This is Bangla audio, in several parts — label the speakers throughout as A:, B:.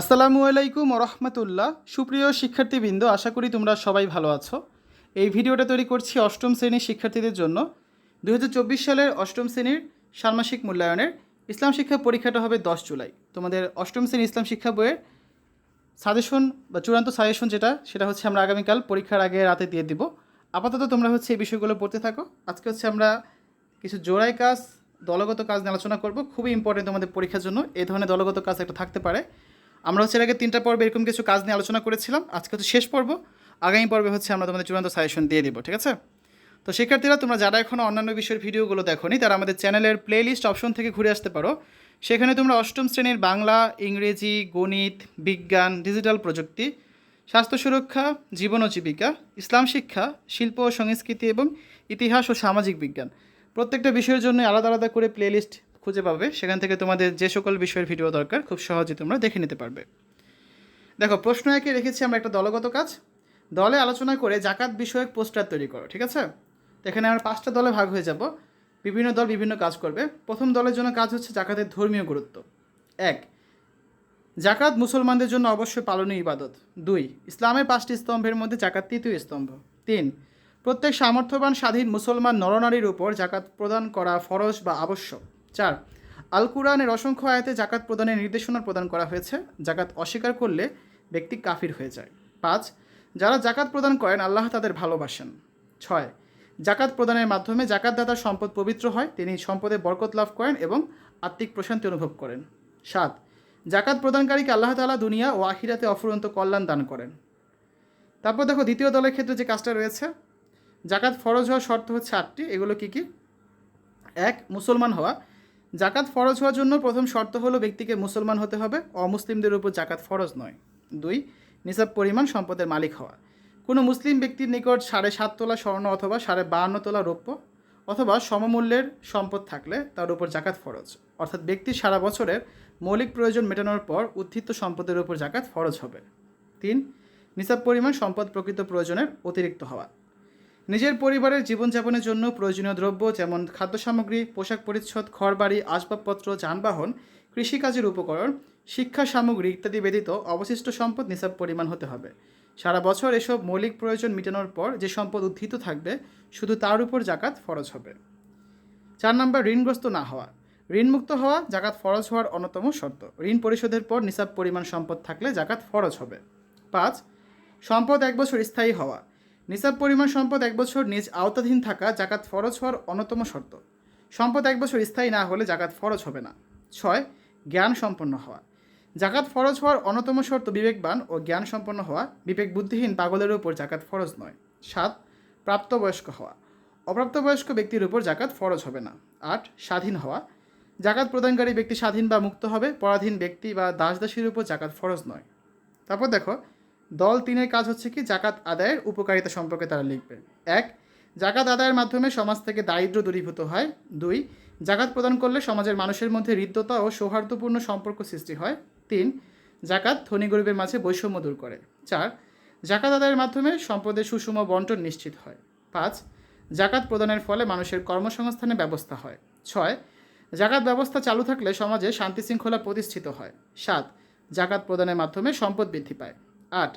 A: আসসালামু আলাইকুম রহমতুল্লাহ সুপ্রিয় শিক্ষার্থীবৃন্দ, আশা করি তোমরা সবাই ভালো আছো। এই ভিডিওটা তৈরি করছি অষ্টম শ্রেণির শিক্ষার্থীদের জন্য। দু হাজার চব্বিশ সালের অষ্টম শ্রেণির ষান্মাসিক মূল্যায়নের ইসলাম শিক্ষা পরীক্ষাটা হবে দশ জুলাই। তোমাদের অষ্টম শ্রেণির ইসলাম শিক্ষা বইয়ের সাজেশন বা চূড়ান্ত সাজেশন যেটা, সেটা হচ্ছে আমরা আগামীকাল পরীক্ষার আগে রাতে দিয়ে দিব। আপাতত তোমরা হচ্ছে এই বিষয়গুলো পড়তে থাকো। আজকে হচ্ছে আমরা কিছু জোড়াই কাজ, দলগত কাজ নিয়ে আলোচনা করব। খুবই ইম্পর্টেন্ট তোমাদের পরীক্ষার জন্য। এই ধরনের দলগত কাজ একটা থাকতে পারে। আমরা হচ্ছে এর আগে তিনটা পর্বে এরকম কিছু কাজ নিয়ে আলোচনা করেছিলাম। আজকে হচ্ছে শেষ পর্ব। আগামী পর্বে হচ্ছে আমরা তোমাদের চূড়ান্ত সাজেশন দিয়ে দেবো, ঠিক আছে? তো শিক্ষার্থীরা, তোমরা যারা এখনও অন্যান্য বিষয়ের ভিডিওগুলো দেখোনি, তারা আমাদের চ্যানেলের প্লেলিস্ট অপশন থেকে ঘুরে আসতে পারো। সেখানে তোমরা অষ্টম শ্রেণির বাংলা, ইংরেজি, গণিত, বিজ্ঞান ডিজিটাল প্রযুক্তি, স্বাস্থ্য সুরক্ষা, জীবন ও জীবিকা, ইসলাম শিক্ষা, শিল্প ও সংস্কৃতি এবং ইতিহাস ও সামাজিক বিজ্ঞান প্রত্যেকটা বিষয়ের জন্য আলাদা আলাদা করে প্লেলিস্ট খুঁজে পাবে, সেখান থেকে তোমাদের যে সকল বিষয়ের ভিডিও দরকার, খুব সহজে তোমরা দেখে নিতে পারবে। দেখো, প্রশ্ন একে রেখেছি আমরা একটা দলগত কাজ। দলে আলোচনা করে জাকাত বিষয়ক পোস্টার তৈরি করো, ঠিক আছে? তো এখানে আমরা পাঁচটা দলে ভাগ হয়ে যাব। বিভিন্ন দল বিভিন্ন কাজ করবে। প্রথম দলের জন্য কাজ হচ্ছে জাকাতের ধর্মীয় গুরুত্ব। এক, জাকাত মুসলমানদের জন্য অবশ্যই পালনীয় ইবাদত। দুই, ইসলামের পাঁচটি স্তম্ভের মধ্যে জাকাত তৃতীয় স্তম্ভ। তিন, প্রত্যেক সামর্থ্যবান স্বাধীন মুসলমান নরনারীর উপর জাকাত প্রদান করা ফরজ বা আবশ্যক। চার আল কুরআনের অসংখ্য আয়াতে জাকাত প্রদানের নির্দেশনা প্রদান করা হয়েছে। জাকাত অস্বীকার করলে ব্যক্তি কাফির হয়ে যায়। পাঁচ, যারা জাকাত প্রদান করেন, আল্লাহ তাদের ভালোবাসেন। ছয় জাকাত প্রদানের মাধ্যমে জাকাতদাতার সম্পদ পবিত্র হয়, তিনি সম্পদে বরকত লাভ করেন এবং আত্মিক প্রশান্তি অনুভব করেন। সাত জাকাত প্রদানকারীকে আল্লাহ তাআলা দুনিয়া ও আখিরাতে অফুরন্ত কল্যাণ দান করেন। তারপর দেখো, দ্বিতীয় দলের ক্ষেত্রে যে কাজটা রয়েছে জাকাত ফরজ হওয়ার শর্ত হচ্ছে আটটি। এগুলো কি কি? এক, মুসলমান হওয়া। জাকাত ফরজ হওয়ার জন্য প্রথম শর্ত হলো ব্যক্তিকে মুসলমান হতে হবে। অমুসলিমদের উপর জাকাত ফরজ নয়। দুই, নিসাব পরিমাণ সম্পদের মালিক হওয়া। কোনো মুসলিম ব্যক্তির নিকট সাড়ে সাত তোলা স্বর্ণ অথবা সাড়ে বাহান্ন তোলা রৌপ্য অথবা সমমূল্যের সম্পদ থাকলে তার উপর জাকাত ফরজ। অর্থাৎ ব্যক্তির সারা বছরের মৌলিক প্রয়োজন মেটানোর পর উত্থিত সম্পদের উপর জাকাত ফরজ হবে। তিন, নিসাব পরিমাণ সম্পদ প্রকৃত প্রয়োজনের অতিরিক্ত হওয়া। নিজের পরিবারের জীবনযাপনের জন্য প্রয়োজনীয় দ্রব্য যেমন খাদ্য সামগ্রী পোশাক পরিচ্ছদ, ঘরবাড়ি, আসবাবপত্র, যানবাহন, কৃষিকাজের উপকরণ, শিক্ষা সামগ্রী ইত্যাদি ব্যতীত অবশিষ্ট সম্পদ নিসাব পরিমাণ হতে হবে। সারা বছর এসব মৌলিক প্রয়োজন মেটানোর পর যে সম্পদ উদ্ধৃত থাকবে, শুধু তার উপর জাকাত ফরজ হবে। চার নম্বর, ঋণগ্রস্ত না হওয়া। ঋণমুক্ত হওয়া জাকাত ফরজ হওয়ার অন্যতম শর্ত। ঋণ পরিশোধের পর নিসাব পরিমাণ সম্পদ থাকলে জাকাত ফরজ হবে। পাঁচ, সম্পদ এক বছর স্থায়ী হওয়া। নিসাব পরিমাণ সম্পদ এক বছর নিজ আওতাধীন থাকা জাকাত ফরজ হওয়ার অন্যতম শর্ত। সম্পদ এক বছর স্থায়ী না হলে জাকাত ফরজ হবে না। ছয়, জ্ঞান সম্পন্ন হওয়া। জাকাত ফরজ হওয়ার অন্যতম শর্ত বিবেকবান ও জ্ঞান সম্পন্ন হওয়া, বিবেক বুদ্ধিহীন পাগলের উপর জাকাত ফরজ নয়। সাত, প্রাপ্তবয়স্ক হওয়া। অপ্রাপ্তবয়স্ক ব্যক্তির উপর জাকাত ফরজ হবে না। আট, স্বাধীন হওয়া। জাকাত প্রদানকারী ব্যক্তি স্বাধীন বা মুক্ত হবে, পরাধীন ব্যক্তি বা দাসদাসীর উপর জাকাত ফরজ নয়। তারপর দেখো দল তিনের কাজ হচ্ছে কি জাকাত আদায়ের উপকারিতা সম্পর্কে তারা লিখবে এক, জাকাত আদায়ের মাধ্যমে সমাজ থেকে দারিদ্র দূরীভূত হয়। দুই, জাকাত প্রদান করলে সমাজের মানুষের মধ্যে হৃদ্যতা ও সৌহার্দ্যপূর্ণ সম্পর্ক সৃষ্টি হয়। তিন, জাকাত ধনী গরিবের মাঝে বৈষম্য দূর করে। চার, জাকাত আদায়ের মাধ্যমে সম্পদের সুষম বন্টন নিশ্চিত হয়। পাঁচ, জাকাত প্রদানের ফলে মানুষের কর্মসংস্থানের ব্যবস্থা হয়। ছয়, জাকাত ব্যবস্থা চালু থাকলে সমাজে শান্তি শৃঙ্খলা প্রতিষ্ঠিত হয়। সাত, জাকাত প্রদানের মাধ্যমে সম্পদ বৃদ্ধি পায়। আট।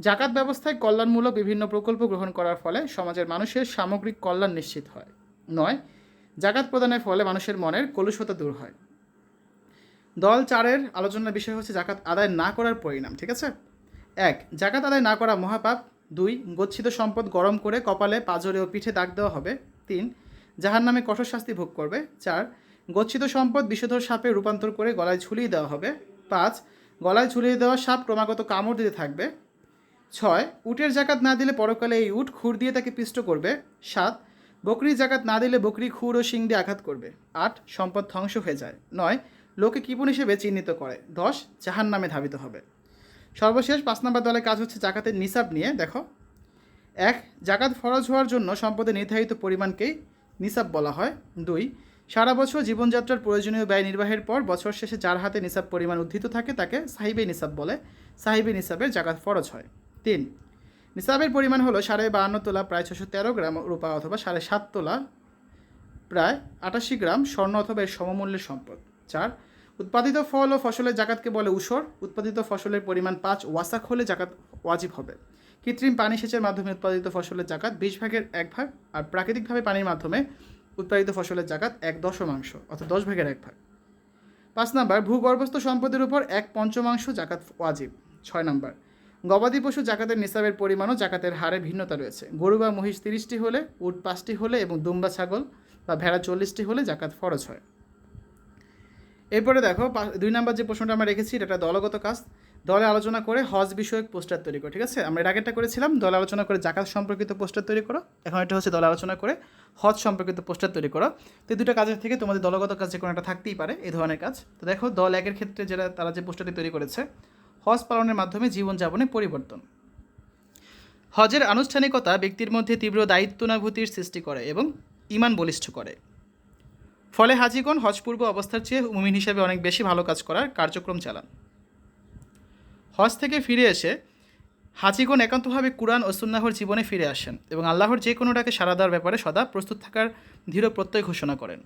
A: জাকাত ব্যবস্থায় কল্যাণমূলক বিভিন্ন প্রকল্প গ্রহণ করার ফলে সমাজের মানুষের সামগ্রিক কল্যাণ নিশ্চিত হয়। নয়, জাকাত প্রদানের ফলে মানুষের মনের কলুষতা দূর হয়। দল চারের আলোচনার বিষয় হচ্ছে জাকাত আদায় না করার পরিণাম, ঠিক আছে? এক, জাকাত আদায় না করা মহাপাপ। দুই, গচ্ছিত সম্পদ গরম করে কপালে পাজরে ও পিঠে দাগ দেওয়া হবে। তিন যাহার নামে কঠোর শাস্তি ভোগ করবে। চার, গচ্ছিত সম্পদ বিষধর সাপে রূপান্তর করে গলায় ঝুলিয়ে দেওয়া হবে। পাঁচ গলায় ঝুলিয়ে দেওয়া সাপ ক্রমাগত কামড় দিতে থাকবে। ছয়, উটের জাকাত না দিলে পরকালে এই উট খুর দিয়ে তাকে পিষ্ট করবে। সাত, বকরির জাকাত না দিলে বকরি খুর ও শিং দিয়ে আঘাত করবে। আট, সম্পদ ধ্বংস হয়ে যায়। নয়, লোকে কিপুন হিসেবে চিহ্নিত করে। দশ জাহান নামে ধাবিত হবে। সর্বশেষ পাঁচ নম্বর দলের কাজ হচ্ছে জাকাতের নিসাব নিয়ে। দেখো। এক, জাকাত ফরজ হওয়ার জন্য সম্পদের নির্ধারিত পরিমাণকেই নিসাব বলা হয়। দুই সারা বছর জীবনযাত্রার প্রয়োজনীয় ব্যয় নির্বাহের পর বছর শেষে যার হাতে নিসাব পরিমাণ উদ্ধৃত থাকে তাকে সাহিবে নিসাব বলে। সাহিবে নিসাবের জাকাত ফরজ হয়। তিন, নিসাবের পরিমাণ হলো সাড়ে বাহান্ন তোলা প্রায় ছশো তেরো গ্রাম রূপা অথবা সাড়ে সাত তোলা প্রায় আটাশি গ্রাম স্বর্ণ অথবা এর সমমূল্যের সম্পদ। চার, উৎপাদিত ফল ও ফসলের জাকাতকে বলে উসর। উৎপাদিত ফসলের পরিমাণ পাঁচ ওয়াসাক হলে জাকাত ওয়াজিব হবে। কৃত্রিম পানি সেচের মাধ্যমে উৎপাদিত ফসলের জাকাত বিশ ভাগের এক ভাগ আর প্রাকৃতিকভাবে পানির মাধ্যমে উৎপাদিত ফসলের জাকাত এক দশমাংশ, অর্থাৎ দশ ভাগের এক ভাগ। পাঁচ নাম্বার, ভূগর্ভস্থ সম্পদের উপর এক পঞ্চমাংশ জাকাত ওয়াজিব। ছয় নাম্বার, গবাদি পশু জাকাতের নিসাবের পরিমাণও জাকাতের হারে ভিন্নতা রয়েছে। গরু বা মহিষ তিরিশটি হলে, উট পাঁচটি হলে এবং দুম্বা ছাগল বা ভেড়া চল্লিশটি হলে জাকাত ফরজ হয়। এরপরে দেখো দুই নাম্বার যে প্রশ্নটা আমরা রেখেছি, এটা দলগত কাজ। দলে আলোচনা করে হজ বিষয়ক পোস্টার তৈরি করো, ঠিক আছে? আমরা এর আগেরটা করেছিলাম, দলে আলোচনা করে জাকাত সম্পর্কিত পোস্টার তৈরি করো। এখন এটা হচ্ছে দলে আলোচনা করে হজ সম্পর্কিত পোস্টার তৈরি করো। তো এই দুটো কাজের থেকে তোমাদের দলগত কাজ যে কোনো একটা থাকতেই পারে, এই ধরনের কাজ। তো দেখো, দল একের ক্ষেত্রে যেটা তারা যে পোস্টারটি তৈরি করেছে, হজ পালনের মাধ্যমে জীবনযাপনে পরিবর্তন। হজের আনুষ্ঠানিকতা ব্যক্তির মধ্যে তীব্র দায়িত্বানুভূতির সৃষ্টি করে এবং ইমান বলিষ্ঠ করে। ফলে হাজিগণ হজপূর্ব অবস্থার চেয়ে মুমিন হিসেবে অনেক বেশি ভালো কাজ করার কার্যক্রম চালান। হজ থেকে ফিরে এসে হাজিগণ একান্তভাবে কুরআন ও সুন্নাহর জীবনে ফিরে আসেন এবং আল্লাহর যে কোনো ডাকে সাড়া দেওয়ার ব্যাপারে সদা প্রস্তুত থাকার দৃঢ় প্রত্যয় ঘোষণা করেন।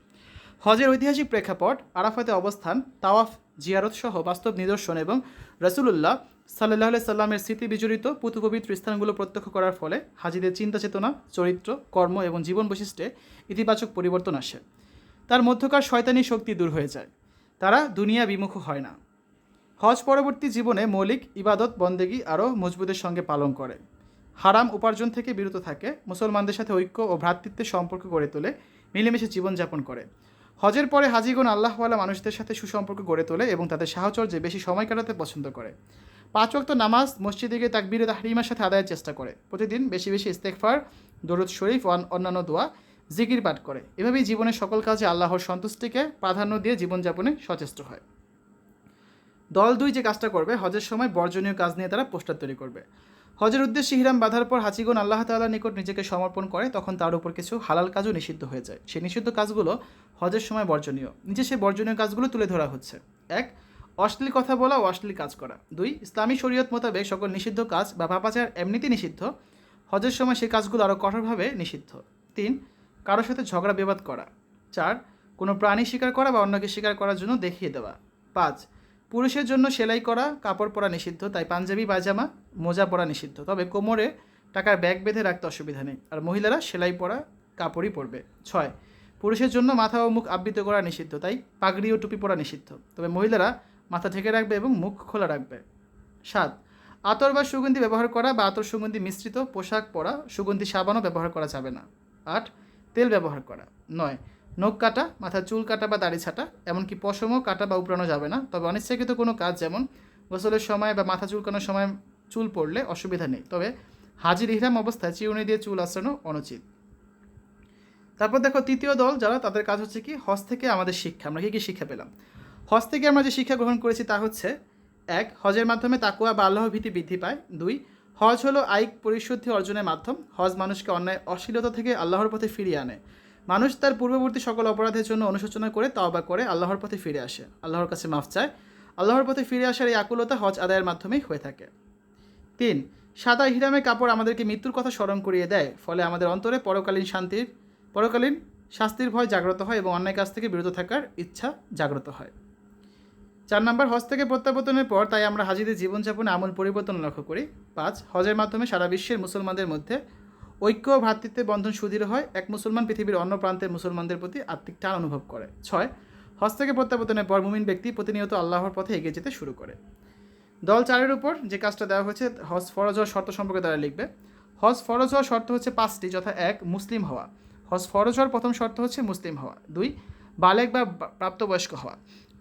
A: হজের ঐতিহাসিক প্রেক্ষাপট, আরাফাতে অবস্থান, তাওয়াফ, জিয়ারত সহ বাস্তব নিদর্শন এবং রসুলুল্লাহ সাল্লাহ সাল্লামের স্মৃতি বিজড়িত পুতুপবিত্র স্থানগুলো প্রত্যক্ষ করার ফলে হাজিদের চিন্তা চেতনা, চরিত্র, কর্ম এবং জীবন বৈশিষ্ট্যে ইতিবাচক পরিবর্তন আসে। তার মধ্যকার শয়তানি শক্তি দূর হয়ে যায়। তারা দুনিয়া বিমুখ হয় না। হজ পরবর্তী জীবনে মৌলিক ইবাদত বন্দেগী আরও মজবুতের সঙ্গে পালন করে। হারাম উপার্জন থেকে বিরত থাকে, মুসলমানদের সাথে ঐক্য ও ভ্রাতৃত্বের সম্পর্ক গড়ে তোলে, মিলেমিশে জীবনযাপন করে। হজের পরে হাজিগণ আল্লাহওয়ালা মানুষদের সাথে সুসম্পর্ক গড়ে তোলে এবং তাদের সাহচর্যে বেশি সময় কাটাতে পছন্দ করে। পাঁচ ওয়াক্ত নামাজ, মসজিদে গিয়ে তাকবির তাহরিমার সাথে আদায়ের চেষ্টা করে। প্রতিদিন বেশি বেশি ইস্তেকফার দরুদ শরীফ ও অন্যান্য দোয়া, জিকির পাঠ করে। এভাবেই জীবনের সকল কাজে আল্লাহর সন্তুষ্টিকে প্রাধান্য দিয়ে জীবনযাপনে সচেষ্ট হয়। দল দুই যে কাজটা করবে, হজের সময় বর্জনীয় কাজ নিয়ে তারা পোস্টার তৈরি করবে। হজের উদ্দেশ্যে হিরাম বাঁধার পর হাজিগণ আল্লাহ তাআলার নিকট নিজেকে সমর্পণ করে, তখন তার উপর কিছু হালাল কাজও নিষিদ্ধ হয়ে যায়। সেই নিষিদ্ধ কাজগুলো হজের সময় বর্জনীয়। নিচে সেই বর্জনীয় কাজগুলো তুলে ধরা হচ্ছে। এক, অশ্লীল কথা বলা ও অশ্লীল কাজ করা। দুই, ইসলামী শরীয়ত মোতাবেক সকল নিষিদ্ধ কাজ বা পাপাচার এমনিতেই নিষিদ্ধ। হজের সময় সেই কাজগুলো আরও কঠোরভাবে নিষিদ্ধ। তিন কারোর সাথে ঝগড়া বিবাদ করা। চার, কোনো প্রাণী শিকার করা বা অন্যকে শিকার করার জন্য দেখিয়ে দেওয়া। পাঁচ পুরুষের জন্য সেলাই করা, কাপড় পরা নিষিদ্ধ, তাই পাঞ্জাবি, পায়জামা, মোজা পরা নিষিদ্ধ। তবে কোমরে টাকার ব্যাগ বেঁধে রাখতে অসুবিধা নেই। আর মহিলারা সেলাই পরা কাপড়ই পরবে। ছয়, পুরুষের জন্য মাথা ও মুখ আবৃত করা নিষিদ্ধ, তাই পাগড়ি ও টুপি পরা নিষিদ্ধ। তবে মহিলারা মাথা ঢেকে রাখবে এবং মুখ খোলা রাখবে। সাত, আতর বা সুগন্ধি ব্যবহার করা বা আতর সুগন্ধি মিশ্রিত পোশাক পরা, সুগন্ধি সাবানও ব্যবহার করা যাবে না। আট, তেল ব্যবহার করা। নয় নখ কাটা, মাথার চুল কাটা বা দাড়ি ছাটা, এমনকি পশমও কাটা বা উপড়ানো যাবে না। তবে অনিচ্ছাকৃত কোনো কাজ যেমন গোসলের সময় বা মাথা চুলকানোর সময় চুল পড়লে অসুবিধা নেই। তবে হাজির ইহরাম অবস্থায় চিউনি দিয়ে চুল আসানো অনুচিত। তারপর দেখো, তৃতীয় দল যারা, তাদের কাজ হচ্ছে কি, হজ থেকে আমাদের শিক্ষা। আমরা কী কী শিক্ষা পেলাম? হজ থেকে আমরা যে শিক্ষা গ্রহণ করেছি তা হচ্ছে, এক, হজের মাধ্যমে তাকুয়া বা আল্লাহ ভীতি বৃদ্ধি পায়। দুই, হজ হলো আয়িক পরিশুদ্ধি অর্জনের মাধ্যম। হজ মানুষকে অন্যায়, অশ্লীলতা থেকে আল্লাহর পথে ফিরিয়ে আনে। মানুষ তার পূর্ববর্তী সকল অপরাধের জন্য অনুশোচনা করে তওবা করে আল্লাহর পথে ফিরে আসে। আল্লাহর কাছে মাফ চায়। আল্লাহর পথে ফিরে আসার এই আকুলতা হজ আদায়ের মাধ্যমেই হয়ে থাকে। তিন, সাদা হিরামে কাপড় আমাদেরকে মৃত্যুর কথা স্মরণ করিয়ে দেয়। ফলে আমাদের অন্তরে পরকালীন শান্তির, পরকালীন শাস্তির ভয় জাগ্রত হয় এবং অন্যায় কাজ থেকে বিরত থাকার ইচ্ছা জাগ্রত হয়। চার নম্বর, হজ থেকে প্রত্যাবর্তনের পর তাই আমরা হাজিদের জীবনযাপনে আমূল পরিবর্তন লক্ষ্য করি। পাঁচ, হজের মাধ্যমে সারা বিশ্বের মুসলমানদের মধ্যে ঐক্য ও ভ্রাতৃত্বের বন্ধন সুদৃঢ় হয়। এক মুসলমান পৃথিবীর অন্য প্রান্তের মুসলমানদের প্রতি আত্মিক টান অনুভব করে। ছয় হজ থেকে প্রত্যাবর্তনের পর মুমিন ব্যক্তি প্রতিনিয়ত আল্লাহর পথে এগিয়ে যেতে শুরু করে। দল চারের উপর যে কাজটা দেওয়া হয়েছে, হজ, ফরজ হওয়ার শর্ত সম্পর্কে তারা লিখবে। হজ, ফরজ হওয়ার শর্ত হচ্ছে পাঁচটি, যথা এক, মুসলিম হওয়া। হজ, ফরজ হওয়ার প্রথম শর্ত হচ্ছে মুসলিম হওয়া। দুই, বালেক বা- প্রাপ্তবয়স্ক হওয়া।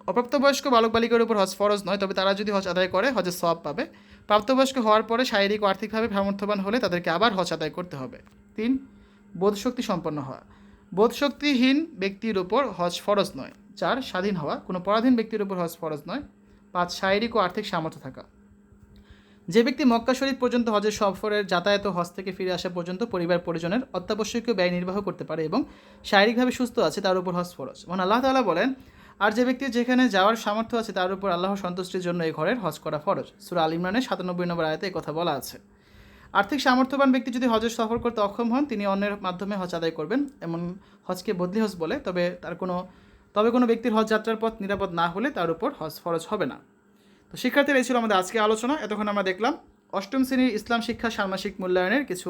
A: অপ্রাপ্তবয়স্ক বালক বালিকার উপর হজ ফরজ নয়, তবে তারা যদি হজ আদায় করে, হজের সব পাবে। প্রাপ্তবয়স্ক হওয়ার পরে শারীরিক ও আর্থিকভাবে সামর্থ্যবান হলে তাদেরকে আবার হজ আদায় করতে হবে। তিন, বোধশক্তি সম্পন্ন হওয়া। বোধশক্তিহীন ব্যক্তির উপর হজ ফরজ নয়। চার, স্বাধীন হওয়া। কোনো পরাধীন ব্যক্তির উপর হজ ফরজ নয়। পাঁচ, শারীরিক ও আর্থিক সামর্থ্য থাকা। যে ব্যক্তি মক্কা শরীফ পর্যন্ত হজের সফরের যাতায়াত হজ থেকে ফিরে আসা পর্যন্ত পরিবার পরিজনের অত্যাবশ্যকীয় ব্যয় নির্বাহ করতে পারে এবং শারীরিকভাবে সুস্থ আছে, তার উপর হজ ফরজ। মানে আল্লাহ তাআলা বলেন আর যে ব্যক্তি যেখানে যাওয়ার সামর্থ্য আছে, তার উপর আল্লাহ সন্তুষ্টির জন্য এই ঘরের হজ করা ফরজ। সুরা আল ইমরানের সাতানব্বই নম্বর আয়তে কথা বলা আছে। আর্থিক সামর্থ্যবান ব্যক্তি যদি হজের সফর করতে অক্ষম হন, তিনি অন্যের মাধ্যমে হজ আদায় করবেন। এমন হজকে বদলি হজ বলে, তবে তার কোনো, তবে কোনো ব্যক্তির হজ যাত্রার পথ নিরাপদ না হলে তার উপর হজ ফরজ হবে না। তো শিক্ষার্থীরা, এই ছিল আমাদের আজকে আলোচনা। এতক্ষণ আমরা দেখলাম অষ্টম শ্রেণির ইসলাম শিক্ষা ষান্মাসিক মূল্যায়নের কিছু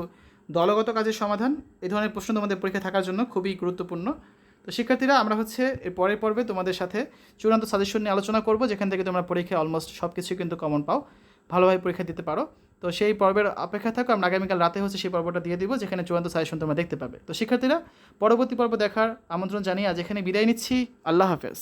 A: দলগত কাজের সমাধান। এই ধরনের প্রশ্ন তোমাদের পরীক্ষা থাকার জন্য খুবই গুরুত্বপূর্ণ। তো শিক্ষার্থীরা, আমরা হচ্ছে এর পরের পর্বে তোমাদের সাথে চূড়ান্ত সাজেশন নিয়ে আলোচনা করব, যেখান থেকে তোমরা পরীক্ষায় অলমোস্ট সব কিছুই কিন্তু কমন পাও। ভালোভাবে পরীক্ষা দিতে পারো। তো সেই পর্বের অপেক্ষা থাকো, আমরা আগামীকাল রাতে হচ্ছে সেই পর্বটা দিয়ে দিব, যেখানে চূড়ান্ত সাজেশন তোমরা দেখতে পাবে। তো শিক্ষার্থীরা, পরবর্তী পর্ব দেখার আমন্ত্রণ জানিয়ে আজ এখানে বিদায় নিচ্ছি। আল্লাহ হাফেজ।